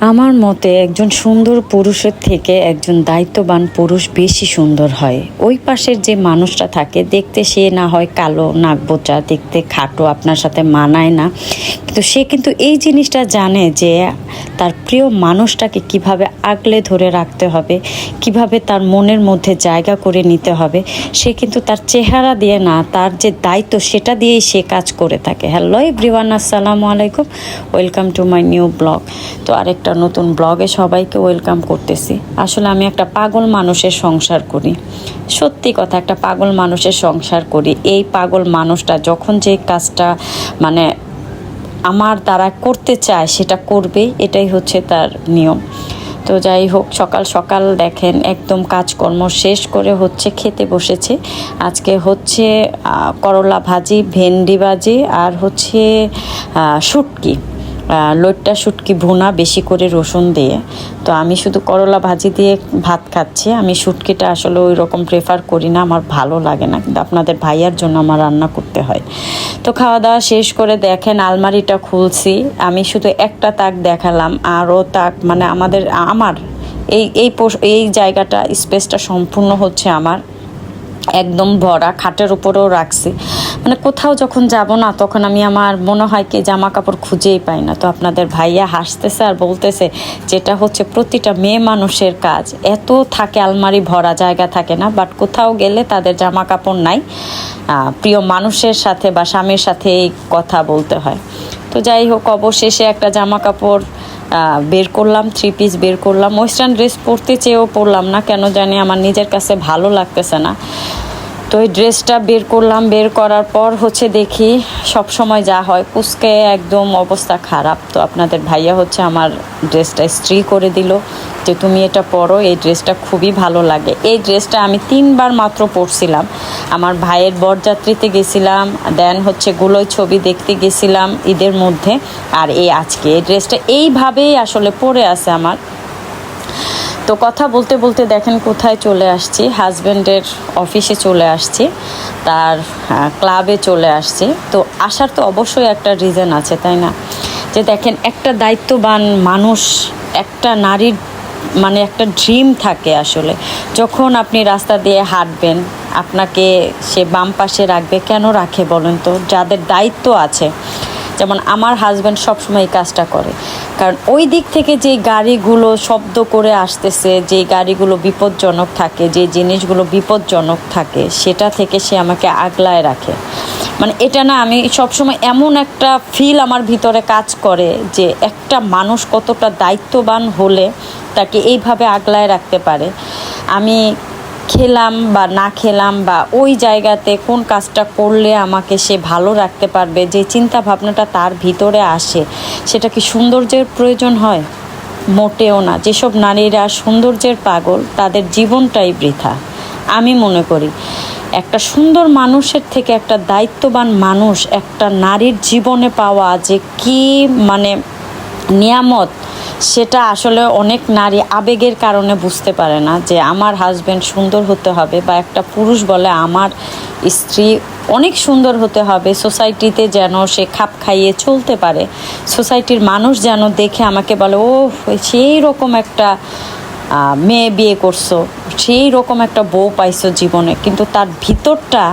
আমার মতে একজন সুন্দর পুরুষের থেকে একজন দায়িত্ববান পুরুষ বেশি সুন্দর হয়। ওই পাশের যে মানুষটা থাকে, দেখতে সে না হয় কালো, নাক বোচা, দেখতে খাটো, আপনার সাথে মানায় না। কিন্তু সে কিন্তু এই জিনিসটা জানে যে তার প্রিয় মানুষটাকে কীভাবে আগলে ধরে রাখতে হবে, কীভাবে তার মনের মধ্যে জায়গা করে নিতে হবে। সে কিন্তু তার চেহারা দিয়ে না, তার যে দায়িত্ব সেটা দিয়েই সে কাজ করে থাকে। হ্যালো এভরিওয়ান আসসালামু আলাইকুম। Welcome to my new blog তো আরেকটা নতুন ব্লগে সবাইকে ওয়েলকাম করতেছি। আসলে আমি একটা পাগল মানুষের সংসার করি। সত্যি কথা, একটা পাগল মানুষের সংসার করি। এই পাগল মানুষটা যখন যে কাজটা মানে আমার দ্বারা করতে চায়, সেটা করবেই এটাই হচ্ছে তার নিয়ম। তো যাই হোক, সকাল সকাল দেখেন, একদম কাজকর্ম শেষ করে হচ্ছে খেতে বসেছে। আজকে হচ্ছে করলা ভাজি, ভেন্ডি ভাজি আর হচ্ছে শুটকি। লোটটা শুটকি ভুনা বেশি করে রসুন দিয়ে। তো আমি শুধু করলা ভাজি দিয়ে ভাত খাচ্ছি। আমি শুটকিটা আসলে ওই রকম প্রেফার করি না, আমার ভালো লাগে না। কিন্তু আপনাদের ভাইয়ার জন্য আমার রান্না করতে হয়। তো খাওয়া দাওয়া শেষ করে দেখেন আলমারিটা খুলছি। আমি শুধু একটা তাক দেখালাম, আরও তাক মানে আমাদের, আমার এই এই এই জায়গাটা স্পেসটা সম্পূর্ণ হচ্ছে আমার। একদম ভরা, খাটের উপরেও রাখছি। মানে কোথাও যখন যাব না, তখন আমি আমার মনে হয় কি জামা কাপড় খুঁজেই পাই না। তো আপনাদের ভাইয়া হাসতেছে আর বলতেছে, যেটা হচ্ছে প্রতিটা মেয়ে মানুষের কাজ। এত থাকে আলমারি ভরা, জায়গা থাকে না বাট কোথাও গেলে তাদের জামা কাপড় নাই প্রিয় মানুষের সাথে বা স্বামীর সাথে কথা বলতে হয়। তো যাই হোক, অবশেষে একটা জামা কাপড় বের করলাম থ্রি পিস বের করলাম। ওয়েস্টার্ন ড্রেস পরতে চেয়েও পরলাম না, কেন জানি আমার নিজের কাছে ভালো লাগতেছে না। তো এই ড্রেসটা বের করলাম, বের করার পর হচ্ছে দেখি সব সময় যা হয়, কুচকে একদম অবস্থা খারাপ। তো আপনাদের ভাইয়া হচ্ছে আমার ড্রেসটা স্ত্রী করে দিল যে তুমি এটা পরো, এই ড্রেসটা খুবই ভালো লাগে। এই ড্রেসটা আমি তিনবার মাত্র পরছিলাম। আমার ভাইয়ের বরযাত্রীতে গেছিলাম, দেন হচ্ছে গুলোই ছবি দেখতে গেছিলাম ঈদের মধ্যে, আর এই আজকে এই ড্রেসটা এইভাবেই আসলে পরে আছে আমার। তো কথা বলতে বলতে দেখেন কোথায় চলে আসছি। হাজব্যান্ডের অফিসে চলে আসছি, তার ক্লাবে চলে আসছি। তো আসার তো অবশ্যই একটা রিজন আছে, তাই না? যে দেখেন একটা দায়িত্ববান মানুষ, একটা নারীর মানে একটা ড্রিম থাকে আসলে। যখন আপনি রাস্তা দিয়ে হাঁটবেন, আপনাকে সে বাম পাশে রাখবে, কেন রাখে বলেন তো? যাদের দায়িত্ব আছে যেমন আমার হাজব্যান্ড সবসময় এই কাজটা করে। কারণ ওই দিক থেকে যে গাড়িগুলো শব্দ করে আসতেছে, যে গাড়িগুলো বিপজ্জনক থাকে, যে জিনিসগুলো বিপজ্জনক থাকে, সেটা থেকে সে আমাকে আগলায় রাখে। মানে এটা না, আমি সবসময় এমন একটা ফিল আমার ভিতরে কাজ করে যে একটা মানুষ কতটা দায়িত্ববান হলে তাকে এইভাবে আগলায় রাখতে পারে। আমি খেলাম বা না খেলাম বা ওই জায়গাতে কোন কাজটা করলে আমাকে সে ভালো রাখতে পারবে, যে চিন্তা ভাবনাটা তার ভিতরে আসে, সেটা কি সৌন্দর্যের প্রয়োজন হয়? মোটেও না। যেসব নারীরা সৌন্দর্যের পাগল, তাদের জীবনটাই বৃথা। আমি মনে করি, একটা সুন্দর মানুষের থেকে একটা দায়িত্ববান মানুষ একটা নারীর জীবনে পাওয়া যে কি মানে নিয়ামত সেটা আসলে অনেক নারী আবেগের কারণে বুঝতে পারে না যে আমার হাজব্যান্ড সুন্দর হতে হবে বা একটা পুরুষ বলে আমার স্ত্রী অনেক সুন্দর হতে হবে। সোসাইটিতে যেন সে খাপ খাইয়ে চলতে পারে। সোসাইটির মানুষ যেন দেখে আমাকে বলে ও সেই রকম একটা মেয়ে বিয়ে করছ, সেই রকম একটা বউ পাইছো জীবনে। কিন্তু তার ভিতরটা,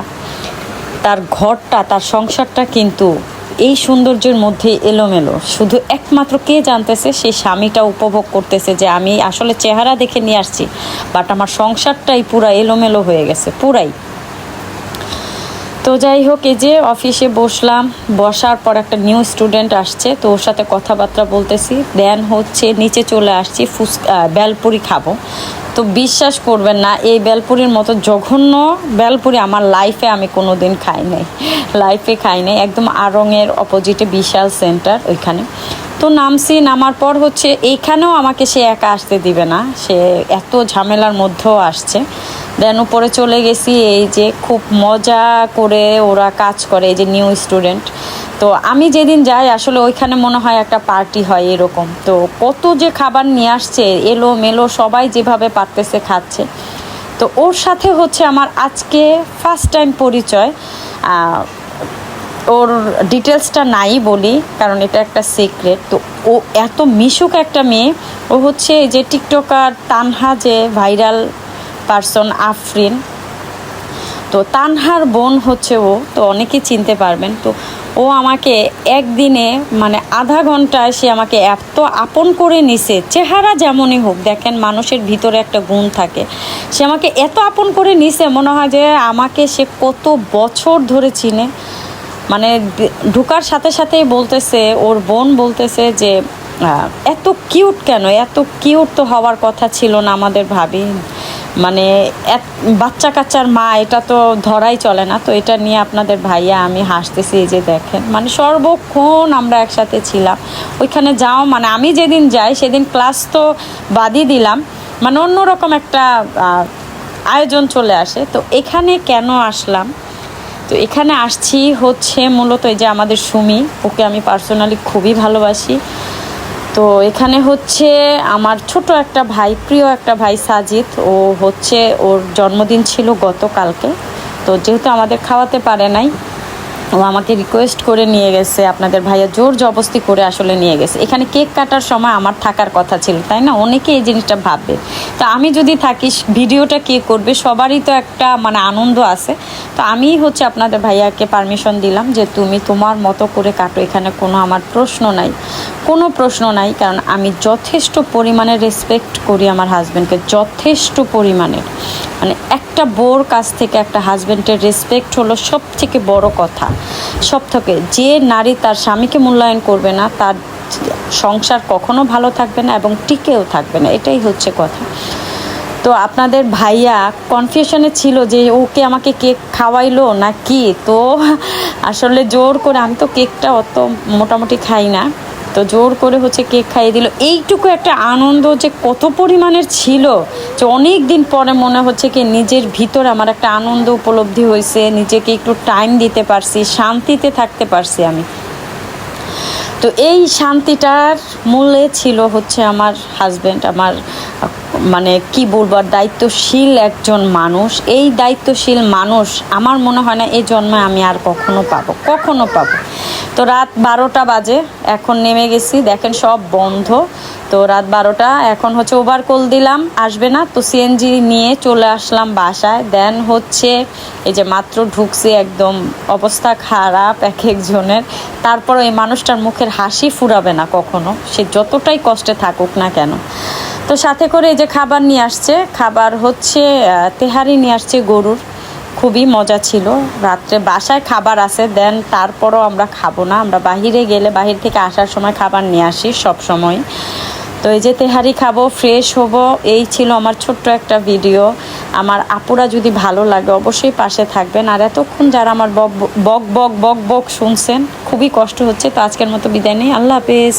তার ঘরটা, তার সংসারটা কিন্তু এই সৌন্দর্যের মধ্যে এলোমেলো। শুধু একমাত্র কে জানতেছে সেই স্বামীটা উপভোগ করতেছে যে আমি আসলে চেহারা দেখে নিয়ে আসছি বাট আমার সংসারটাই পুরা এলোমেলো হয়ে গেছে, পুরাই। তো যাই হোক, এই যে অফিসে বসলাম, বসার পর একটা নিউ স্টুডেন্ট আসছে, তো ওর সাথে কথাবার্তা বলতেছি। দেন হচ্ছে নিচে চলে আসছি, ফুস বেলপুরি খাব। তো বিশ্বাস করবেন না, এই বেলপুরির মতো জঘন্য বেলপুরি আমার লাইফে আমি কোনো দিন খাই নাই। লাইফে খাই নাই, একদম আরঙের অপোজিটে বিশাল সেন্টার ওইখানে। তো নামছি, নামার পর হচ্ছে এইখানেও আমাকে সে একা আসতে দিবে না, সে এত ঝামেলার মধ্যেও আসছে। দেন উপরে চলে গেছি, এই যে খুব মজা করে ওরা কাজ করে, এই যে নিউ স্টুডেন্ট তো আমি যেদিন যাই, আসলে ওইখানে মনে হয় একটা পার্টি হয় এরকম। তো কত যে খাবার নিয়ে আসছে এলো মেলো সবাই যেভাবে পারতেছে খাচ্ছে। তো ওর সাথে হচ্ছে আমার আজকে ফার্স্ট টাইম পরিচয়। ওর ডিটেলসটা নাই বলি, কারণ এটা একটা সিক্রেট তো ও এত মিশুক একটা মেয়ে, ও হচ্ছে যে টিকটকার তানহা যে ভাইরাল পারসন আফরিন তো তানহার বোন হচ্ছে ও, তো অনেকে চিনতে পারবেন। তো ও আমাকে একদিনে মানে আধা ঘন্টায় সে আমাকে এত আপন করে নিছে, চেহারা যেমনই হোক, দেখেন মানুষের ভিতরে একটা গুণ থাকে। সে আমাকে এত আপন করে নিছে, মনে হয় যে আমাকে সে কত বছর ধরে চিনে। মানে ঢুকার সাথে সাথেই বলতেছে, ওর বোন বলতেছে যে এত কিউট কেন? এত কিউট তো হওয়ার কথা ছিল না আমাদের ভাবি। মানে বাচ্চা কাচ্চার মা, এটা তো ধরাই চলে না। তো এটা নিয়ে আপনাদের ভাইয়া, আমি হাসতেছি, এই যে দেখেন। মানে সর্বক্ষণ আমরা একসাথে ছিলাম। ওইখানে যাও মানে আমি যেদিন যাই, সেদিন ক্লাস তো বাদই দিলাম। মানে অন্যরকম একটা আয়োজন চলে আসে। তো এখানে কেন আসলাম? তো এখানে আসছি হচ্ছে মূলত এই যে আমাদের সুমি, ওকে আমি পার্সোনালি খুবই ভালোবাসি। তো এখানে হচ্ছে আমার ছোট একটা ভাই, প্রিয় একটা ভাই সাজিদ। ও হচ্ছে ওর জন্মদিন ছিল গতকালকে। তো যেহেতু আমাদের খাওয়াতে পারে নাই ও আমাকে রিকোয়েস্ট করে নিয়ে গেছে, আপনাদের ভাইয়া জোর জবস্তি করে আসলে নিয়ে গেছে। এখানে কেক কাটার সময় আমার থাকার কথা ছিল, তাই না? অনেকে এই জিনিসটা ভাববে তো আমি যদি থাকি, ভিডিওটা কে করবে সবারই তো একটা মানে আনন্দ আছে। তো আমি হচ্ছে আপনাদের ভাইয়াকে পারমিশন দিলাম যে তুমি তোমার মতো করে কাটো, এখানে কোনো আমার প্রশ্ন নাই। কোনো প্রশ্ন নাই, কারণ আমি যথেষ্ট পরিমাণে রেসপেক্ট করি আমার হাজব্যান্ডকে যথেষ্ট পরিমাণের মানে একটা বোর কাছ থেকে একটা হাজব্যান্ডের রেসপেক্ট হলো সব থেকে বড় কথা। সব থেকে যে নারী তার স্বামীকে মূল্যায়ন করবে না, তার সংসার কখনো ভালো থাকবে না এবং টিকেও থাকবে না, এটাই হচ্ছে কথা। তো আপনাদের ভাইয়া কনফিউশনে ছিল যে ওকে আমাকে কেক খাওয়াইলো না কি তো আসলে জোর করে আমি তো কেকটা অত মোটামুটি খাই না। তো জোর করে হচ্ছে কেক খাইয়ে দিল। এইটুকু একটা আনন্দ যে কত পরিমাণের ছিল যে অনেক দিন পরে মনে হচ্ছে কি নিজের ভিতর আমার একটা আনন্দ উপলব্ধি হয়েছে, নিজেকে একটু টাইম দিতে পারছি, শান্তিতে থাকতে পারছি আমি। তো এই শান্তিটার মূলে ছিল হচ্ছে আমার হাজব্যান্ড আমার মানে কি বলব দায়িত্বশীল একজন মানুষ। এই দায়িত্বশীল মানুষ, আমার মনে হয় না এই জন্মে আমি আর কখনো পাবো কখনো পাবো। তো রাত বারোটা বাজে, এখন নেমে গেছি, দেখেন সব বন্ধ। তো রাত বারোটা, এখন হচ্ছে ওভার কল দিলাম, আসবে না। তো সিএনজি নিয়ে চলে আসলাম বাসায়। দেন হচ্ছে এই যে মাত্র ঢুকছি, একদম অবস্থা খারাপ এক একজনের। তারপর এই মানুষটার মুখের হাসি ফুরাবে না কখনো। সে যতটাই কষ্টে থাকুক না কেন। তো সাথে করে এই যে খাবার নিয়ে আসছে, খাবার হচ্ছে তেহারি নিয়ে আসছে গরুর। খুবই মজা ছিল। রাত্রে বাসায় খাবার আছে, দেন তারপরও আমরা খাব না। আমরা বাহিরে গেলে বাহির থেকে আসার সময় খাবার নিয়ে আসি সব সময়। তো এই যে তেহারি খাব, ফ্রেশ হব, এই ছিল আমার ছোট্ট একটা ভিডিও। আমার আপুরা যদি ভালো লাগে অবশ্যই পাশে থাকবেন। আর এতক্ষণ যারা আমার বক বক বক বক বক শুনছেন, খুবই কষ্ট হচ্ছে। তো আজকের মতো বিদায় নেই। আল্লাহ হাফেজ।